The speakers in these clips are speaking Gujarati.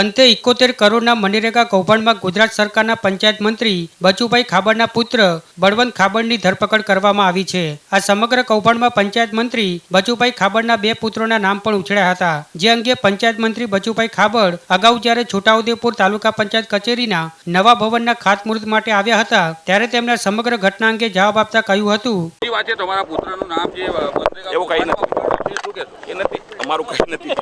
અંતે ઇકોતેર કરોડના મનરેગા કૌભાંડમાં ગુજરાત સરકારના પંચાયત મંત્રી બચુભાઈ ખાબડના પુત્ર બળવંત ખાબડની ધરપકડ કરવામાં આવી છે. આ સમગ્ર કૌભાંડમાં પંચાયત મંત્રી બચુભાઈ ખાબડના બે પુત્રોના નામ પણ ઉછળ્યા હતા. જે અંગે પંચાયત મંત્રી બચુભાઈ ખાબડ અગાઉ જ્યારે છોટાઉદેપુર તાલુકા પંચાયત કચેરીના નવા ભવનના ખાતમુહૂર્ત માટે આવ્યા હતા ત્યારે તેમણે સમગ્ર ઘટના અંગે જવાબ આપતા કહ્યું હતું. કઈ વાત છે તમારા પુત્રનું નામ જે એવું કંઈ નથી. છે, શું કહેશો? એ નથી. અમારું કંઈ નથી.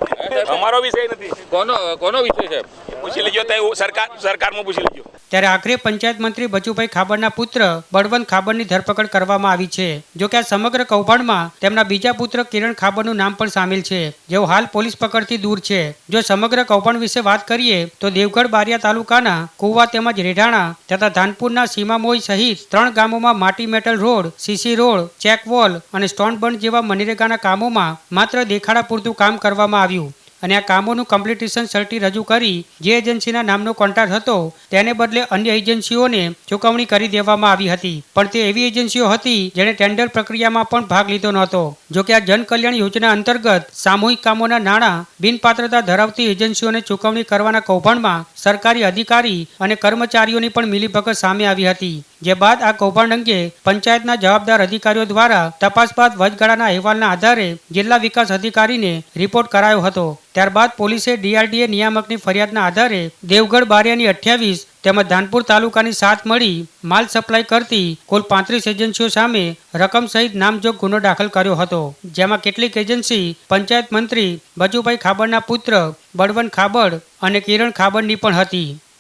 અમારો વિષય નથી. કોનો કોનો વિષય છે? પૂછી લેજો તો સરકાર, સરકારમાં પૂછી લેજો. ત્યારે આખરે પંચાયત મંત્રી બચુભાઈ ખાબડના પુત્ર બળવંત ખાબડની ધરપકડ કરવામાં આવી છે. જો કે આ સમગ્ર કૌભાંડમાં તેમના બીજા પુત્ર કિરણ ખાબડનું નામ પણ સામેલ છે, જેઓ હાલ પોલીસ પકડથી દૂર છે. જો સમગ્ર કૌભાંડ વિશે વાત કરીએ, તો દેવગઢ બારિયા તાલુકાના કુવા તેમજ રેઢાણા તથા ધાનપુરના સીમામોઈ સહિત ત્રણ ગામોમાં માટી metal road, CC road, check wall અને સ્ટોન બંધ જેવા મનરેગાના કામોમાં માત્ર દેખાડા પૂરતું કામ કરવામાં આવ્યું. અને આ કામોનું કમ્પ્લીટેશન સર્ટી રજૂ કરી જે એજન્સીના નામનો કોન્ટ્રાક્ટ હતો, તેને બદલે અન્ય એજન્સીઓને ચૂકવણી કરી દેવામાં આવી હતી. પણ તે એવી એજન્સીઓ હતી જેણે ટેન્ડર પ્રક્રિયામાં પણ ભાગ લીધો નહોતો. જોકે આ જનકલ્યાણ યોજના અંતર્ગત સામૂહિક કામોના નાણાં બિનપાત્રતા ધરાવતી એજન્સીઓને ચૂકવણી કરવાના કૌભાંડમાં સરકારી અધિકારી અને કર્મચારીઓની પણ મિલીભગત સામે આવી હતી, જે બાદ આ કૌભાંડ અંગે પંચાયતના જવાબદાર અધિકારીઓ દ્વારા તપાસ બાદ વચગાળાના અહેવાલના આધારે જિલ્લા વિકાસ અધિકારીને રિપોર્ટ કરાયો હતો. ત્યારબાદ પોલીસે ડીઆરડીએ નિયામકની ફરિયાદના આધારે દેવગઢ બારિયાની અઠ્યાવીસ તેમજ ધાનપુર તાલુકાની સાત મળી માલ સપ્લાય કરતી કુલ પાંત્રીસ એજન્સીઓ સામે રકમ સહિત નામજોગ ગુનો દાખલ કર્યો હતો. જેમાં કેટલીક એજન્સી પંચાયત મંત્રી બચુભાઈ ખાબડના પુત્ર બળવંત ખાબડ અને કિરણ ખાબડની પણ હતી.